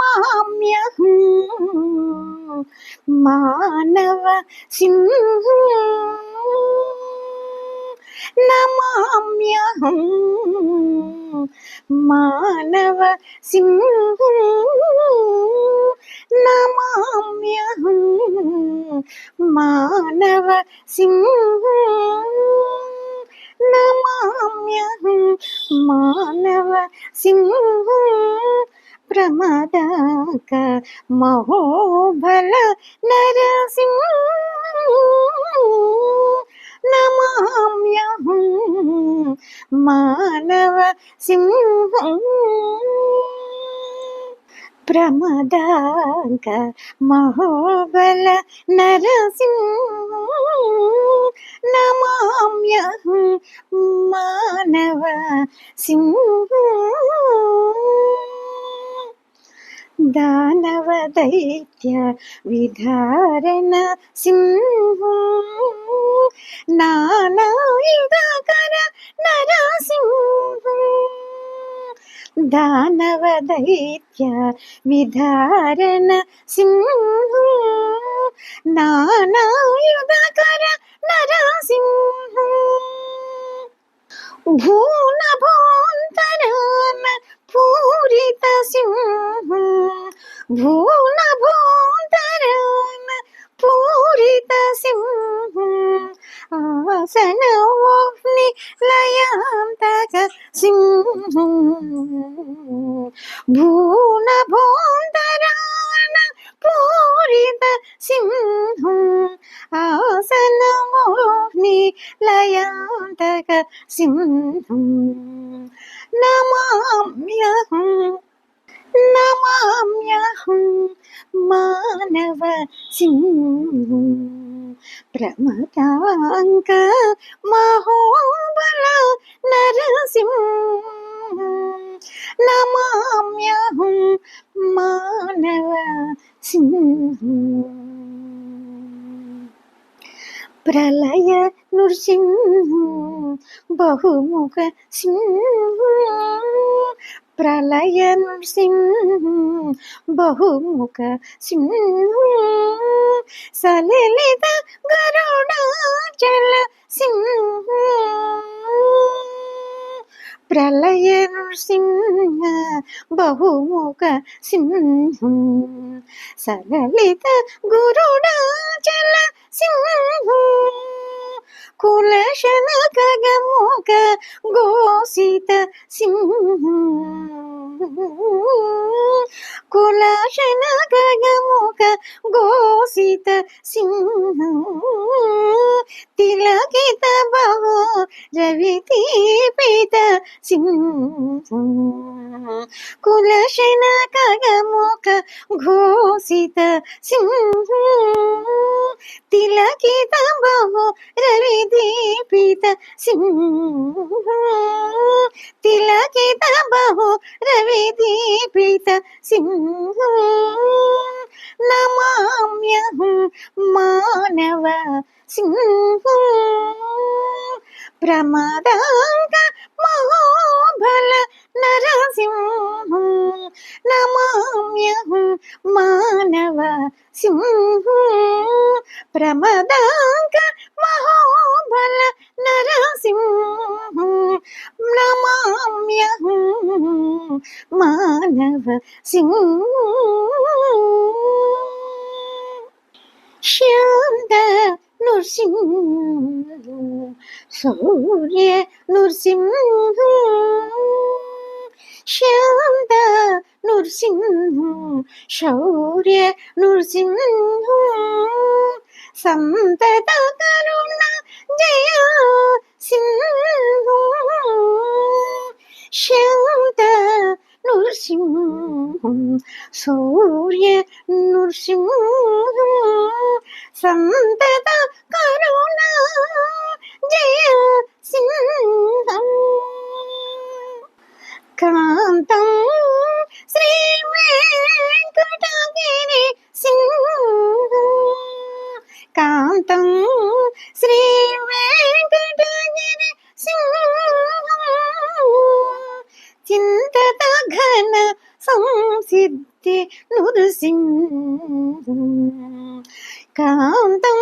नमाम्यहम् मानव सिंह नमाम्यहम् मानव सिंह नमाम्यहम् मानव सिंह नमाम्यहम् मानव सिंह ప్రమదాక మహోబల నరసింహ నమామ్యహం మానవ సింహం. ప్రమదాక మహోబల నరసింహ నమామ్యహం మానవ సింహ. दानव दानवदैत्य विधारण सिंहं। नानायुधाकर नरसिंहं। दानवदैत्य विधारण सिंहं। नानायुधाकर नरसिंहं। भूनभोन्तरान् पूरितसिंहं ഭൂണഭൂതരം പൂരിത സിംഹം ആസനോഗ്നി ലയാന്തക സിംഹം. ഭൂണഭൂതരാണ പൂരിത സിംഹം ആസനമോഗ്നി ലയാന്തക സിംഹം. നമാമ്യഹം నమామ్యహం మానవ సింహం ప్రమతాంక మహోబల నరసింహం నమామ్యహం మానవ సింహు ప్రళయ నృసింహు బహుముఖ సింహు പ്രളയം സിം ബഹുമുഖ സിം സലലിത ഗരുണാചല സിം പ്രളയ സിംഹ ബഹുമുഖ സിംഹം സലലിത ഗുരുണാചല സിംഹം കുലശന కగముఖ గోసిత సింహం కులశన గగముఖ గోసిత సింహం. తిలకిత బహు రవిదీపిత సింహం. కులశన కగముఖ ఘోషిత సింహం. తిలకిత బహు రవిదీపిత సింహం. తిలకిత బహు రవిదీపిత సింహం. నమామ్యహం మానవ సింహం ప్రమాదాంక మహోబల నరసింహం నమామ్యహం మానవ సింహం ప్రమదాంక మహోబల నరసింహం నమామ్యహం మానవ సింహం ശാന്ത നൃസിംഹ സൂര്യ നൃസിംഹ ശാന്ത നൃസിംഹ ശൗര്യ നൃസിംഹ സന്തത കരുണ ജയ സിംഹ ശാന്ത നൃസിംഹ സൂര്യ നൃസിംഹ సంతత కరుణ జయ సింహం. కాంతం శ్రీ వెంకటగిరి సింహం. కాంతం శ్రీ వెంకటగిరి సింహం. చింతత ఘన సంసిద్ధి నృసింహం కాంతం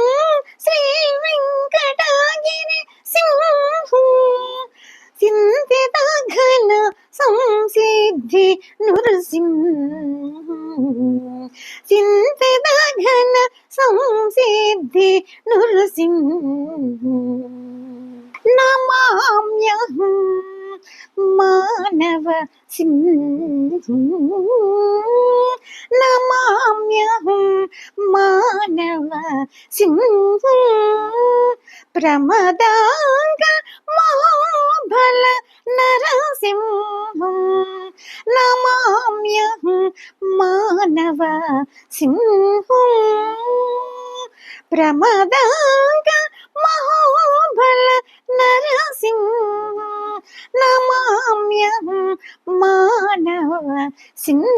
శ్రీ వెంకటాగిరి సింహం. చింతిత ఘన సంసిద్ధి నృసింహం. చింతిత ఘన సంసిద్ధి నృసింహం. నమామ్యహం మానవ సింహం. సింహ ప్రమదాంగ మహాబల నరసింహం. నమామ్యహం మానవ సింహం ప్రమదాంగ మహాబల నరసింహం. నమామ్యహం మానవ సింహం